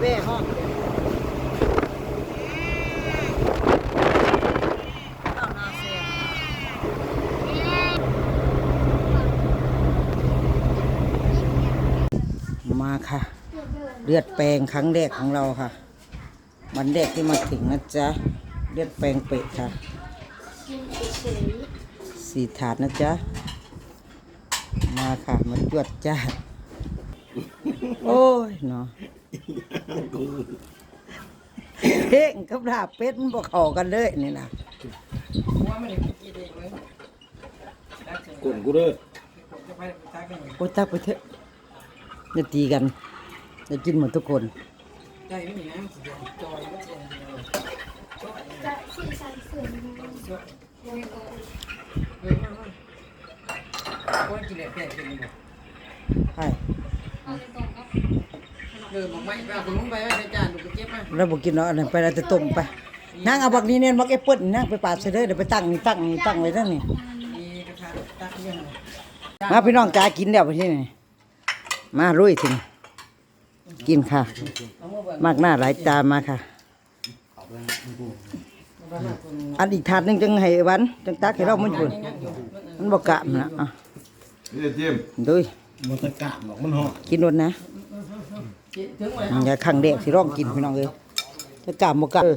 แว่ห้องมาค่ะ เลือดแปลงครั้งแรกของเราค่ะ วันแรกที่มาถึงนะจ๊ะ เลือดแปลงเปะค่ะสี่ถาดนะจ๊ะ มาค่ะ มาจวดจ้า โอ้ยเนาะ เพ่งกับลาบเป็ดมันบอกเข้ากันเลยนี่นะกลุ่มกูเด้อโอ้ยตักไปเถอะจะตีกันจะกินหมดทุกคนใจไม่มีน้ำสีแดงจอยก็จอยเฮ้ยมามาคนกินเหล็กแก่กินบ่ใช่ เออบอกไม่ไปเอาคุณลุงไปไว้ในจานดูไปเก็บมาแล้วบอกกินเนาะอันนั้นไปแล้วจะต้มไปนั่งเอาบักนี้เนี่ยบักแอปเปิ้ลนั่งไปปาดเสร็จเลยเดี๋ยวไปตั้งนี่ตั้งนี่ตั้งไว้นั่นนี่มีกระทะตักเยอะหน่อยมาพี่น้องจ้ากินเดี๋ยวไปที่นี่มาลุยถึงกินค่ะเอามือเบิ่งมากหน้าหลายตามาค่ะ อันอีกถาดหนึงจังให้วันจังตักให้เรามันปุ่นมันบอกกะมันนะอะนี่จิ้มดูยมันตะกะหรอกมันหอมกินรดนะ ถึงเลยอย่าขังเด็กสิร้องกินพี่น้องเลยจะกะบอกกะเออ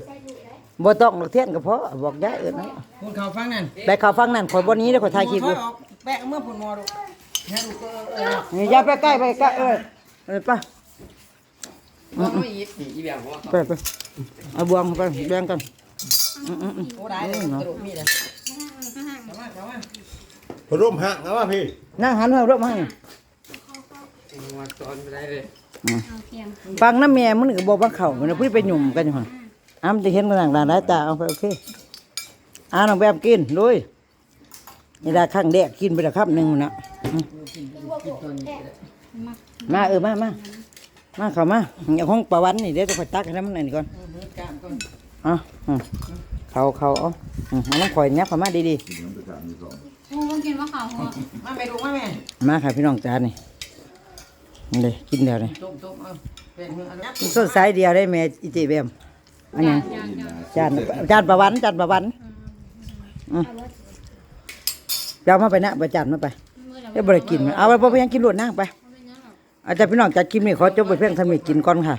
บ่ต้องหรอกเทียนก็พอบอกยายเอิ้นนะคุณเขาฟังนั่นได้ข่าวฟังนั่นข่อยบ่หนี้ได้อข่อยถ่ายคลิปอยู่แปะเมื่อผลมอดูให้ดูก็เออนี่อย่าไปใกล้ไปใกล้เออเออไปว่าไม่อีกอีแบบว่าไปไปเอาบวงไปแบ่งกันโอ้ได้เลยกระโดดมีเลยเข้ามาเข้ามาพร่มหักนะว่าพี่นั่งหันมารถมาให้ มาตอนไปได้เลย ฟังน้ำแม่มันก็บอกว่าเขามันนะพี่ไปหยุ่มกันอยู่หั่นอ้ำจะเห็นกันต่างๆได้ตาเอาไปโอเคอ่าน้องแบบกินด้วยนี่ได้ข้างแดกกินไปแล้วครับหนึ่งนะอืมมาเออมามามาเข้ามาอย่าห้องประวันนี่เดี๋ยวจะไปตักให้น้ำมันอันนี้ก่อนกามก่อนเอะเขาเขาเอาอืมเอาน้องข่อยยับเข้ามาดีโอ้กินมะขามหัวมาไปดูมาแม่ๆมาค่ะพี่น้องจานนี่นี่ เลยกินเดียวเลยต้มต้มเอาเป็นเมื่ออันนั้นส้นสายเดียวได้แม่อิจิเบมอันยังยังยังจานจานประวันจานประวันอืมเดี๋ยวเอามาไปนะไปจานมาไปมือเดี๋ยวบริกินเอาไปพอไปยังกินหลวดนะไปอาจารย์พี่น้องจัดกินนี่ขอจบไปเพียงเทำนี้กินก่อนค่ะ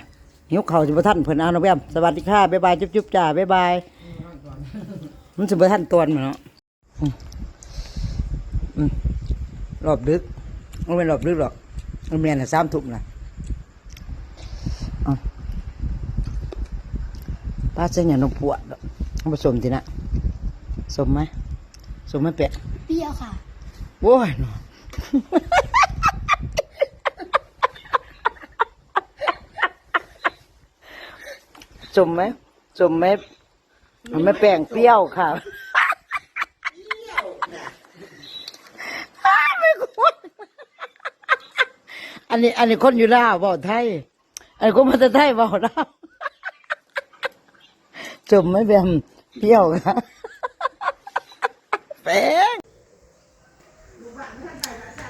หิวเข่าวสิบท่านเพิ่นเอาน้องแบมสวัสดีค่ะบ๊ายบายจุ๊บจุ๊บจ้าบ๊ายบายมันสิบท่านตวนเหมือนเนาะอืมอืมรอบดึกไม่เป็นรอบดึกหรอกมัน เมียนสามทุ่มนะเอาป้าเส้นอย่างนกปวดดอกเอาผสมทีนะสมไหมสมไหมเป็ดเปรี้ยวค่ะโว้ยเนาะสมไหมสมไหมมันไม่แป้งเปรี้ยวค่ะอ้ายไม่ควรอั นนี้ อันนี้คนอยู่ลาวเบาไทย อันนี้คนมาจากไทยเบาลาวสมไหม่แบมเปรี้ยวค่ะแป้ง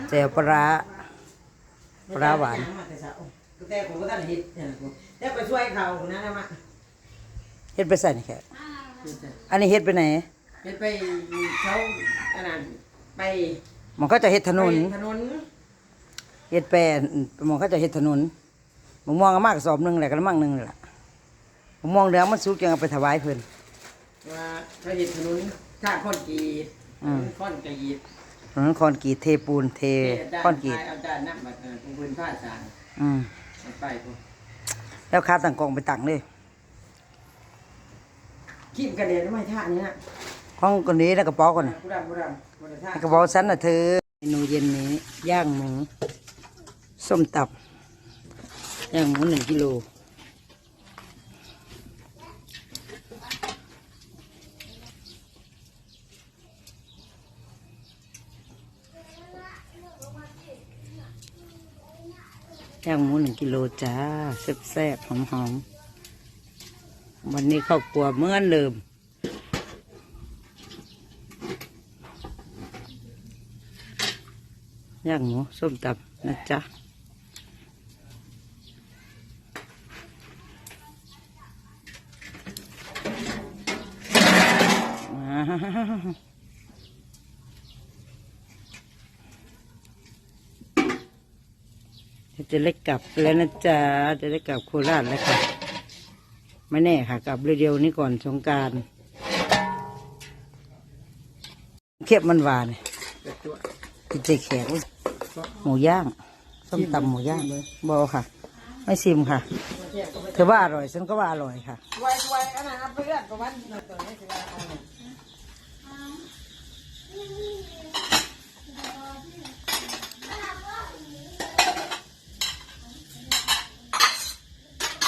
แจ่วปลาร้าปลาร้าหวานแต่ผมก็ท่านเห็ดแต่ไปช่วยเขานะนะมาเฮ็ดไปใส่นี่แค่อันนี้เฮ็ดไปไหนเห็ดไปเขาอันนั้นไปหมองเขาจะเฮ็ดถนนถนน เฮ็ดแปรหมองเขาจะเฮ็ดถนนมะม่วงก็มากกระสอบหนึงแหละกระมังหนึงนี่แหละมะม่วงเหลืองมันสุกยังเอาไปถวายเพิ่นว่าเขาเห็ดถนนท่าคอนกรีตอืมคอนกรีตถนนคอนกรีตเทปูนเทคอนกรีตอาจารย์นักบัตรของพื้นผ้าสางอืมไปพวกแล้วคาตั้งกองไปตั้งเลยขีบกระเด็นไม่ท่านี้นะของคนนี้แล้วกระเป๋าก่อนน่ะบุดำบุดำบุดำท่ากระเป๋าสันน่ะเธอเมนูเย็นนี้ย่างหมู ส้มตับย่างหมูหนึ่งกิโลย่างหมูหนึ่งกิโลจ้าแซ่บๆหอมๆวันนี้เข้าวกลัวเหมื่อนเดิมย่างหมูส้มตับนะจ๊ะ จะเล็กกลับแล้วนะจ๊ะจะได้กลับโคราชแล้วค่ะ ไม่แน่ค่ะ กลับเร็วๆนี้ก่อนสงการเค็บมันหวานกินใจแข็งหมูย่างส้มตำหมูย่างบอค่ะ ไม่ซิมค่ะ เธอว่าอร่อยฉันก็ว่าอร่อยค่ะ กับมันตัวนี้สิว่าเอาเนี่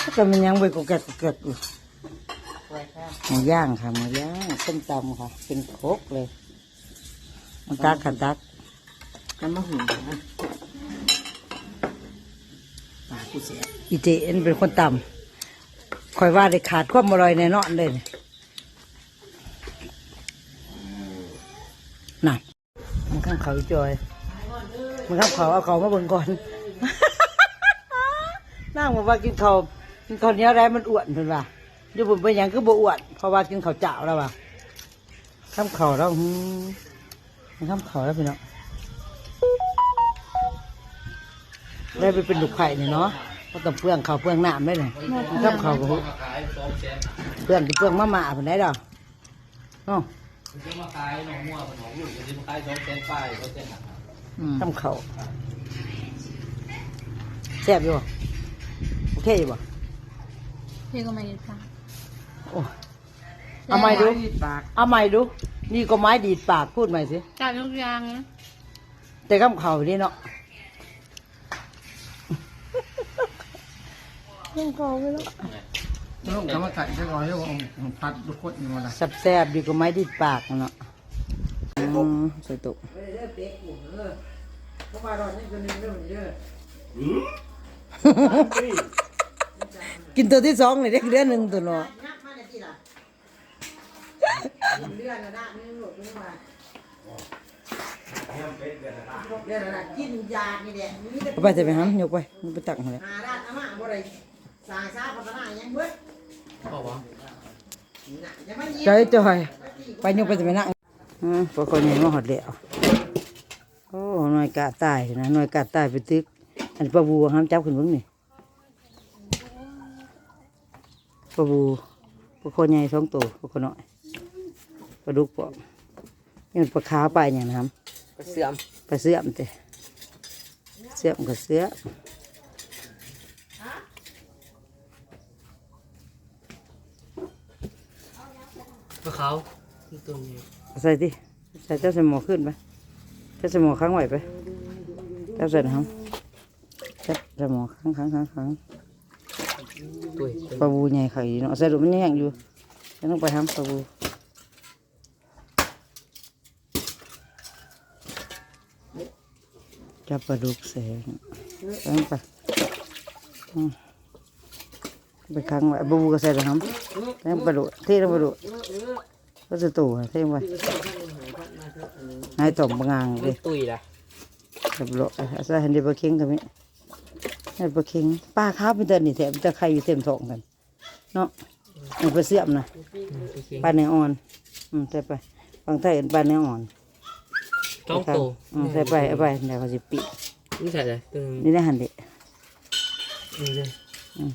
ยก็มันยังไปกแกะกแกะอยู่ไว้ค่ะหมูย่างค่ะหมูย่างส้มตำค่ะ เป็นโครกเลย มันตักค่ะตักน้ำมะหุ่นนะปากกูเสียอีเจเอ็นเป็นคนตำคอยว่าได้ขาดความอร่อยแน่นอนเลย นี่น่ะมันข้างเขาอีจอยมันข้างเขาเอาเขามาเบิ่งก่อนนั่งบอกว่ากินเขาวกินข้าวเนี้ยวได้มันอ้วนเพิ่นว่าอยู่บนเป็นหยังคือบ่อ้วนเพราะว่ากินข้าวเจ้าแล้วว่ะข้ามเขาแล้วมันข้ามเขาแล้วพี่น้องได้ไปเป็นลูกไข่เนี่ยเนาะก็ต้องเปลืองข้าวเปลืองน้ำได้เลยข้ามเขาเปลืองเปลืองมะม่าเป็นได้ดอก เนาะจะมาขายหนองมัวกับหนองลูกจะมาขายสองแสนป้ายสองแสนหนักข้ามเขาแซ่บอยู่บ่โอเคอยู่บ่พี่ก็ไม่ได้ค่ะโอ้เอาใหม่ดู ปากเอาใหม่ดู นี่ก็ไม้ดีดปากพูดใหม่สิ จับทุกอย่างนะแต่ข้ามเขานี่เนาะข้ามเขาไปแล้ว ลูกกรรมการจะรอให้ว่าพัดลูกคนนี่มาละแซ่บๆดีกว่าไม้ดีดปากเนาะอืมใส่ตุกกินตัวที่สองเลยเด็กเดือนหนึ่งตัวเนาะเรื่อะไรกินยานี่แหละนี่จะเอาไปใส่ไปห้ำยกไปมันไปตักมาเลยหาด้านอาม่าบ่ได้สายซาพัฒนายังเบิด บอกว่าน่ะอย่ามายิงจอยจอยไปยกไปใส่ไปนั่งอืมพวกคนนี้มาหอดเดี่ยวโอ้หน่วยกะตายนะหน่วยกะตายไปตึก อันปลาบูห้ามจับขึ้นเบิ่งนี่ปลาบูปลาโคนใหญ่สองตัวปลาโคนน้อยปลาดุกปอกนี่มันปลาขาวไปอย่างนะครับเสื่อมปลาเสื่อมเตะเสื่อมกับเสือพวกเขาตัวนี้ใส่ดิใส่เจ้าใส่หมอขึ้นไปเจ้าใส่หมอค้างไว้ไปเจ้าใส่นะครับเจ้าใส่หมอค้างค้างค้างค้างตัวปลาบูใหญ่ไข่เนาะใส่ดูมันยังแห้งอยู่จะต้องไปทำปลาบูจับปลาดุกแสงไปไปอืม ไปค้างไว้ปลาบูก็ใส่นะครับแล้วปลาดุกเที่ลงปลาดุกก็จะตู่เที่ลงไปนายต่อมบางางเลยตุยละเรียบร้อยอาศัยเห็นเดบะเค็งกันไหมเดบะเค็งป้าข้าวเป็นเดินนี่แถมจะใครอยู่เต็มท้องกันเนาะมันไปเสื่อมนะปลาเนื้ออ่อนอืมใส่ไปบางไทยเห็นปลาเนื้ออ่อนต้องโตอืมใส่ไปเอาไปเดี๋ยวเขาจะปินี่ใส่เลยตัวนี่ได้หันเด็นี้เลยอืม